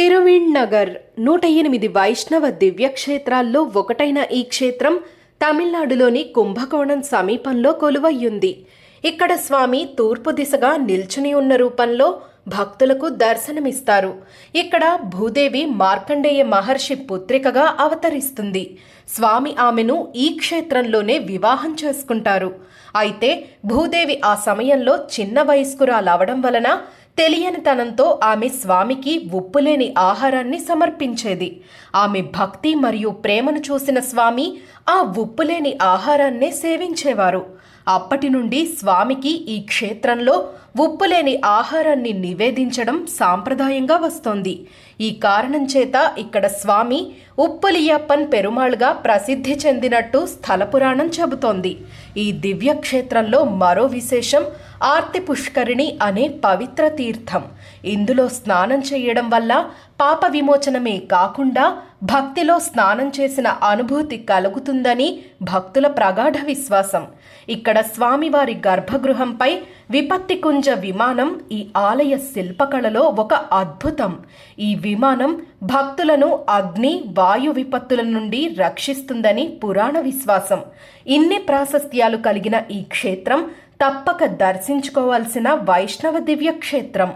తిరువీణ్ నగర్ నూట ఎనిమిది వైష్ణవ దివ్యక్షేత్రాల్లో ఒకటైన ఈ క్షేత్రం తమిళనాడులోని కుంభకోణం సమీపంలో కొలువయ్యుంది. ఇక్కడ స్వామి తూర్పు దిశగా నిల్చుని ఉన్న రూపంలో భక్తులకు దర్శనమిస్తారు. ఇక్కడ భూదేవి మార్కండేయ మహర్షి పుత్రికగా అవతరిస్తుంది. స్వామి ఆమెను ఈ క్షేత్రంలోనే వివాహం చేసుకుంటారు. అయితే భూదేవి ఆ సమయంలో చిన్న వయస్కురాలవడం వలన తెలియనితనంతో ఆమె స్వామికి ఉప్పులేని ఆహారాన్ని సమర్పించేది. ఆమె భక్తి మరియు ప్రేమను చూసిన స్వామి ఆ ఉప్పులేని ఆహారాన్నే సేవించేవారు. అప్పటి నుండి స్వామికి ఈ క్షేత్రంలో ఉప్పులేని ఆహారాన్ని నివేదించడం సాంప్రదాయంగా వస్తోంది. ఈ కారణం చేత ఇక్కడ స్వామి ఉప్పులియప్పన్ పెరుమాళ్గా ప్రసిద్ధి చెందినట్టు స్థల పురాణం చెబుతోంది. ఈ దివ్య క్షేత్రంలో మరో విశేషం ఆర్తి పుష్కరిణి అనే పవిత్ర తీర్థం. ఇందులో స్నానం చేయడం వల్ల పాప విమోచనమే కాకుండా భక్తిలో స్నానం చేసిన అనుభూతి కలుగుతుందని భక్తుల ప్రగాఢ విశ్వాసం. ఇక్కడ స్వామివారి గర్భగృహంపై విపత్తికుంజ విమానం ఈ ఆలయ శిల్పకళలో ఒక అద్భుతం. ఈ విమానం భక్తులను అగ్ని వాయు విపత్తుల నుండి రక్షిస్తుందని పురాణ విశ్వాసం. ఇన్ని ప్రాశస్త్యాలు కలిగిన ఈ క్షేత్రం తప్పక దర్శించుకోవాల్సిన వైష్ణవ దివ్య క్షేత్రం